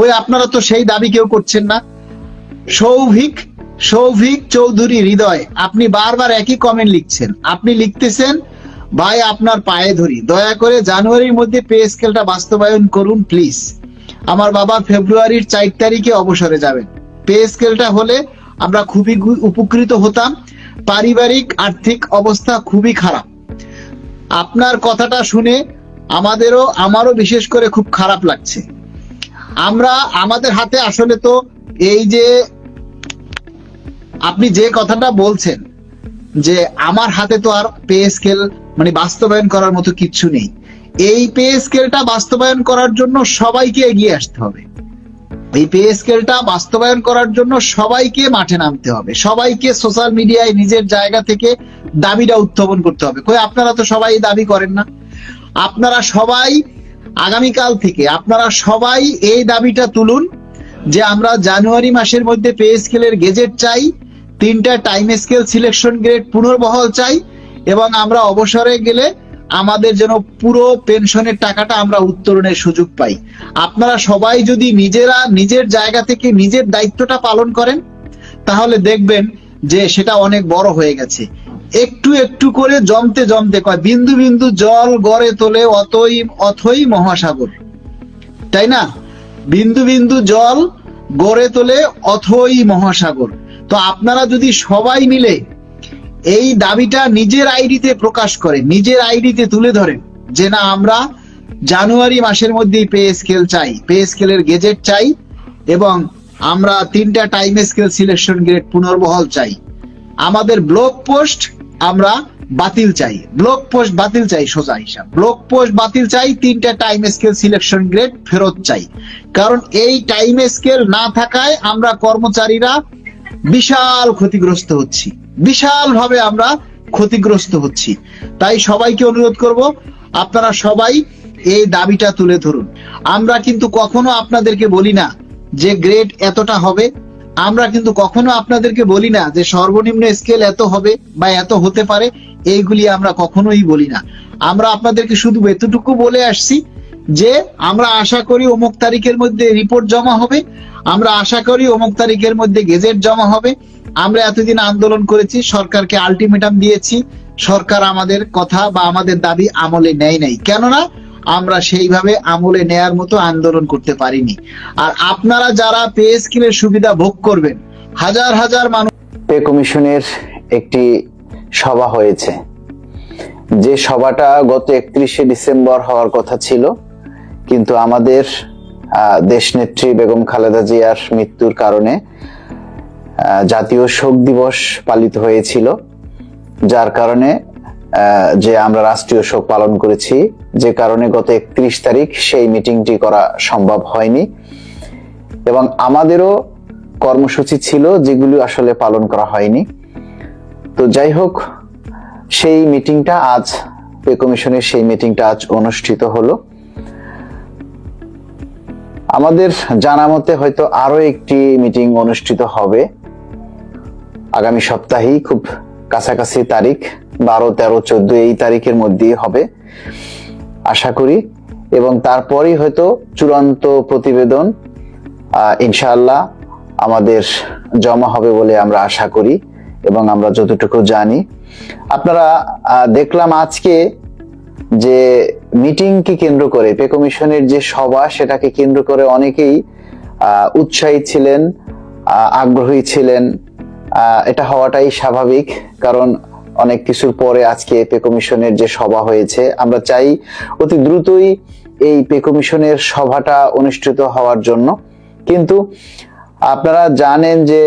কই আপনারা তো সেই দাবি কেউ করছেন না। সৌভিক সৌভিক চৌধুরী হৃদয়, আপনি বারবার একই কমেন্ট লিখছেন। আপনি লিখতেছেন, ভাই, আপনার পায়ে ধরি। দয়া করে জানুয়ারির মধ্যে পে স্কেলটা বাস্তবায়ন করুন প্লিজ আমার বাবা ফেব্রুয়ারির চার তারিখে অবসরে যাবেন। পে স্কেলটা হলে আমরা খুবই উপকৃত হতাম। পারিবারিক, আর্থিক অবস্থা খুবই খারাপ। আপনার কথাটা শুনে আমাদেরও, আমারও বিশেষ করে খুব খারাপ লাগছে। আমরা আমাদের হাতে আসলে তো এই যে আপনি যে কথাটা বলছেন, যে আমার হাতে তো আর পে স্কেল মানে বাস্তবায়ন করার মতো কিচ্ছু নেই। এই পে স্কেলটা বাস্তবায়ন করার জন্য সবাইকে এগিয়ে আসতে হবে। এই পে স্কেলটা বাস্তবায়ন করার জন্য সবাইকে মাঠে নামতে হবে। সবাইকে সোশ্যাল মিডিয়ায় নিজের জায়গা থেকে দাবিটা উত্থাপন করতে হবে। কই, আপনারা তো সবাই দাবি করেন না। আপনারা সবাই আগামীকাল থেকে আপনারা সবাই এই দাবিটা তুলুন যে আমরা জানুয়ারি মাসের মধ্যে পে স্কেলের গেজেট চাই, তিনটা টাইম স্কেল সিলেকশন গ্রেড পুনর্বহাল চাই এবং আমরা অবসরে গেলে আমাদের যেন পুরো পেনশনের টাকাটা আমরা উত্তরণের সুযোগ পাই। আপনারা সবাই যদি নিজেরা নিজের জায়গা থেকে নিজের দায়িত্বটা পালন করেন, তাহলে দেখবেন যে সেটা অনেক বড় হয়ে গেছে। একটু একটু করে জমতে জমতে কয়, বিন্দু বিন্দু জল গড়ে তোলে অতই, অথই মহাসাগর। তাই না? বিন্দু বিন্দু জল গড়ে তোলে অথই মহাসাগর। তো আপনারা যদি সবাই মিলে এই দাবিটা নিজের আইডিতে প্রকাশ করে নিজের আইডিতে তুলে ধরেন যে না, আমরা জানুয়ারি মাসের মধ্যেই পে স্কেল চাই, পে স্কেলের গেজেট চাই এবং আমরা তিনটা টাইম স্কেল সিলেকশন গ্রেড পুনর্বহল চাই। আমাদের ব্লক পোস্ট আমরা বাতিল চাই। ব্লক পোস্ট বাতিল চাই সোজা হিসাব। ব্লক পোস্ট বাতিল চাই, তিনটা টাইম স্কেল সিলেকশন গ্রেড ফেরত চাই। কারণ এই টাইম স্কেল না থাকায় আমরা কর্মচারীরা বিশাল ক্ষতিগ্রস্ত হচ্ছি। বিশাল ভাবে আমরা ক্ষতিগ্রস্ত হচ্ছি। তাই সবাইকে অনুরোধ করব, আপনারা সবাই এই দাবিটা তুলে ধরুন। আমরা কিন্তু কখনো আপনাদেরকে বলি না যে গ্রেড এতটা হবে আমরা কিন্তু কখনো আপনাদেরকে বলি না যে সর্বনিম্ন স্কেল এত হবে বা এত হতে পারে, এইগুলি আমরা কখনোই বলি না। আমরা আপনাদেরকে শুধু এতটুকু বলে আসছি যে আমরা আশা করি অমুক তারিখের মধ্যে রিপোর্ট জমা হবে, আমরা আশা করি অমুক তারিখের মধ্যে গেজেট জমা হবে। আমরা এতদিন আন্দোলন করেছি, সরকারকে আলটিমেটাম দিয়েছি, সরকার আমাদের কথা বা আমাদের দাবি আমলে নেয় নাই। কেননা আমরা সেইভাবে আমলে নেয়ার মতো আন্দোলন করতে পারিনি। আর আপনারা যারা পে স্কিমের সুবিধা ভোগ করবেন, হাজার হাজার মানুষ পে কমিশনের একটি সভা হয়েছে। যে সভাটা গত একত্রিশে ডিসেম্বর হওয়ার কথা ছিল, কিন্তু আমাদের দেশনেত্রী বেগম খালেদা জিয়ার মৃত্যুর কারণে জাতীয় শোক দিবস পালিত হয়েছিল, যার কারণে যে আমরা রাষ্ট্রীয় শোক পালন করেছি, যে কারণে গত একত্রিশ তারিখ সেই মিটিংটি করা সম্ভব হয়নি। এবং আমাদেরও কর্মসূচি ছিল যেগুলি আসলে পালন করা হয়নি। তো যাই হোক, সেই মিটিংটা আজ, পে কমিশনের সেই মিটিংটা আজ অনুষ্ঠিত হলো। আমাদের জানা মতে হয়তো আরও একটি মিটিং অনুষ্ঠিত হবে। আগামী সপ্তাহেই খুব কাছাকাছি তারিখ। বারো, তেরো, চোদ্দ এই তারিখের মধ্যেই হবে। আশা করি। এবং তারপরেই হয়তো চূড়ান্ত প্রতিবেদন ইনশাআল্লাহ আমাদের জমা হবে বলে আমরা আশা করি এবং আমরা যতটুকু জানি। আপনারা দেখলাম আজকে যে মিটিংকে কেন্দ্র করে, পে কমিশনের যে সভা, সেটাকে কেন্দ্র করে অনেকেই উৎসাহী ছিলেন আগ্রহী ছিলেন। এটা হওয়াটাই স্বাভাবিক। কারণ অনেক কিছুর পরে আজকে পে কমিশনের যে সভা হয়েছে, আমরা চাই অতি দ্রুতই এই পে কমিশনের সভাটা অনুষ্ঠিত হওয়ার জন্য। কিন্তু আপনারা জানেন যে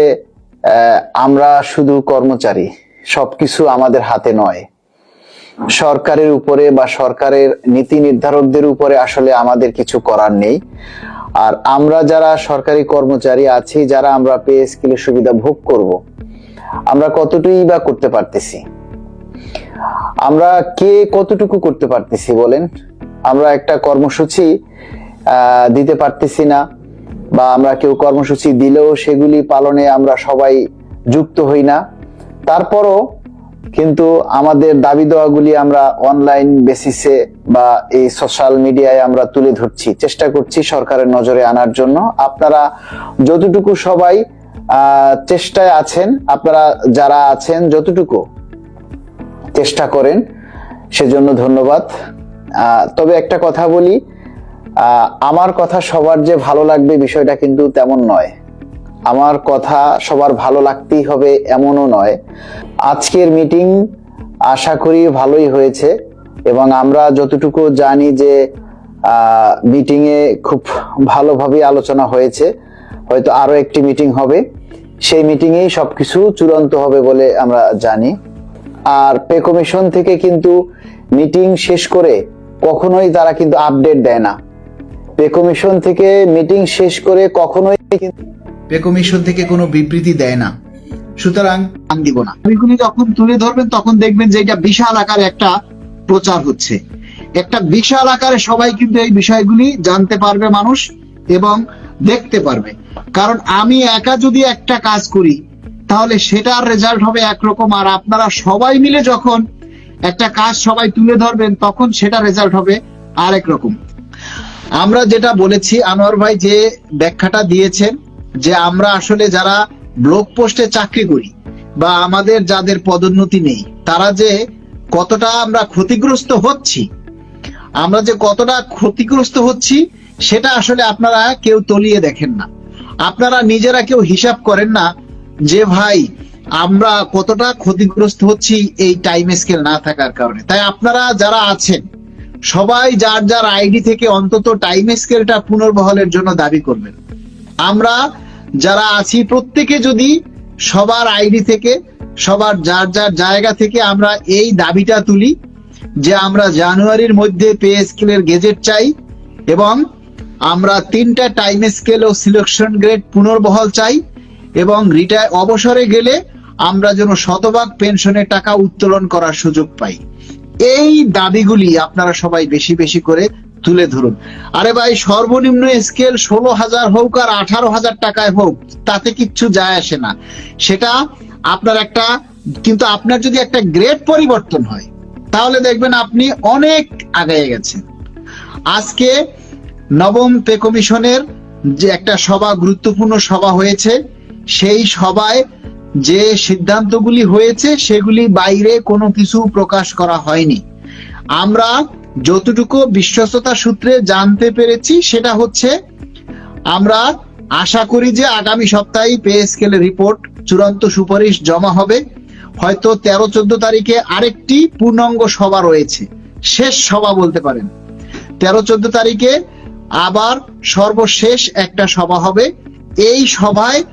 আমরা শুধু কর্মচারী, সবকিছু আমাদের হাতে নয়। সরকারের উপরে বা সরকারের নীতি নির্ধারকদের উপরে আসলে আমাদের কিছু করার নেই। আর আমরা যারা সরকারি কর্মচারী আছি, যারা আমরা পে স্কেলের সুবিধা ভোগ করব, আমরা কতটুকুই বা করতে পারতেছি? আমরা কে কতটুকু করতে পারতেছি বলেন? আমরা একটা কর্মসূচি দিতে পারতেছি না, বা আমরা কেউ কর্মসূচি দিলেও সেগুলি পালনে আমরা সবাই যুক্ত হই না। তারপরও কিন্তু আমাদের দাবি দেওয়াগুলি আমরা অনলাইন বেসিসে বা এই সোশ্যাল মিডিয়ায় আমরা তুলে ধরছি, চেষ্টা করছি সরকারের নজরে আনার জন্য। আপনারা যতটুকু সবাই চেষ্টায় আছেন, আপনারা যারা আছেন যতটুকু চেষ্টা করেন, সেজন্য ধন্যবাদ। তবে একটা কথা বলি আমার কথা সবার যে ভালো লাগবে বিষয়টা কিন্তু তেমন নয়। আমার কথা সবার ভালো লাগতেই হবে এমনও নয়। আজকের মিটিং আশা করি ভালোই হয়েছে এবং আমরা যতটুকু জানি যে মিটিং এ খুব ভালোভাবে আলোচনা হয়েছে। হয়তো আরও একটি মিটিং হবে। সেই মিটিং এই সবকিছু চূড়ান্ত হবে বলে আমরা জানি। আর পে কমিশন থেকে কিন্তু মিটিং শেষ করে কখনোই তারা কিন্তু আপডেট দেয় না। পে কমিশন থেকে মিটিং শেষ করে কখনোই পে কমিশন থেকে কোনো বিবৃতি দেয় না। সুতরাং আন দিব না। দাবিগুলি যখন তুলে ধরবেন, তখন দেখবেন যে এটা বিশাল আকারে একটা প্রচার হচ্ছে। একটা বিশাল আকারে সবাই কিন্তু এই বিষয়গুলি জানতে পারবে মানুষ এবং দেখতে পারবে। কারণ আমি একা যদি একটা কাজ করি তাহলে সেটার রেজাল্ট হবে একরকম। আর আপনারা সবাই মিলে যখন একটা কাজ সবাই তুলে ধরবেন, তখন সেটা রেজাল্ট হবে আরেক রকম আমরা যেটা বলেছি, আনোয়ার ভাই যে ব্যাখ্যাটা দিয়েছেন, যে আমরা আসলে যারা ব্লক পোস্টে চাকরি করি বা আমাদের যাদের পদোন্নতি নেই, তারা যে কতটা আমরা ক্ষতিগ্রস্ত হচ্ছি, আমরা যে কতটা ক্ষতিগ্রস্ত হচ্ছি, সেটা আসলে আপনারা কেউ তলিয়ে দেখেন না। আপনারা নিজেরা কেউ হিসাব করেন না যে ভাই, আমরা কতটা ক্ষতিগ্রস্ত হচ্ছি এই টাইম স্কেল না থাকার কারণে। তাই আপনারা যারা আছেন, সবাই যার যার আইডি থেকে অন্তত টাইম স্কেলটা পুনর্বহলের জন্য দাবি করবেন। আমরা যারা আছি, প্রত্যেকে যদি সবার আইডি থেকে, সবার যার যার জায়গা থেকে আমরা এই দাবিটা তুলি, যে আমরা জানুয়ারির মধ্যে পে স্কেলের গেজেট চাই এবং আমরা তিনটা টাইম স্কেল ও সিলেকশন গ্রেড পুনর্বহাল চাই এবং রিটায়ার অবসরে গেলে আমরা যেন শতভাগ পেনশনের টাকা উত্তোলন করার সুযোগ পাই। এই দাবিগুলি আপনারা সবাই বেশি বেশি করে তুলে ধরুন। আরে ভাই, সর্বনিম্ন স্কেল ষোলো হাজার হোক আর আঠারো হাজার টাকায় হোক, তাতে কিচ্ছু যায় আসে না। সেটা আপনার একটা, কিন্তু আপনার যদি একটা গ্রেড পরিবর্তন হয়, তাহলে দেখবেন আপনি অনেক আগায় গেছেন। আজকে নবম পে কমিশনের যে একটা সভা, গুরুত্বপূর্ণ সভা হয়েছে সেই সভায় যে সিদ্ধান্তগুলি হয়েছে, সেগুলি বাইরে কোনো কিছু প্রকাশ করা হয়নি। আমরা যতটুকু বিশ্বস্ততা সূত্রে জানতে পেরেছি, সেটা হচ্ছে আমরা আশা করি যে আগামী সপ্তাহে পে স্কেলের রিপোর্ট চূড়ান্ত সুপারিশ জমা হবে। হয়তো তেরো, চোদ্দ তারিখে আরেকটি পূর্ণাঙ্গ সভা রয়েছে। শেষ সভা বলতে পারেন। তেরো, চোদ্দ তারিখে আবার সর্বশেষ একটা সভা হবে। এই সভায়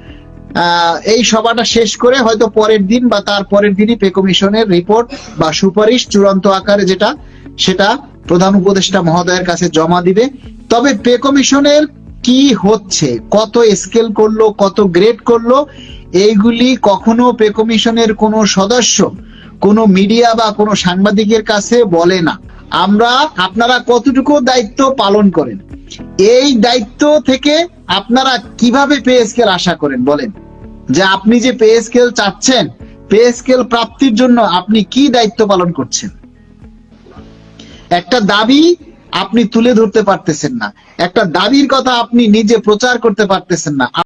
এই সভাটা শেষ করে হয়তো পরের দিন বা তার পরের দিনই পে কমিশনের রিপোর্ট বা সুপারিশ চূড়ান্ত আকারে যেটা, সেটা প্রধান উপদেষ্টা মহোদয়ের কাছে জমা দিবে। তবে পে কমিশনের কি হচ্ছে? কত স্কেল করল? কত গ্রেড করল? এইগুলি কখনো পে কমিশনের কোনো সদস্য, কোনো মিডিয়া বা কোনো সাংবাদিকের কাছে বলে না। আমরা, আপনারা কতটুকু দায়িত্ব পালন করেন? এই দায়িত্ব থেকে আপনারা কীভাবে পে স্কেল আশা করেন? বলেন। যে আপনি যে পে স্কেল চাচ্ছেন, পে স্কেল প্রাপ্তির জন্য আপনি কি দায়িত্ব পালন করছেন? একটা দাবি আপনি তুলে ধরতে পারতেছেন না। একটা দাবির কথা আপনি নিজে প্রচার করতে পারতেছেন না।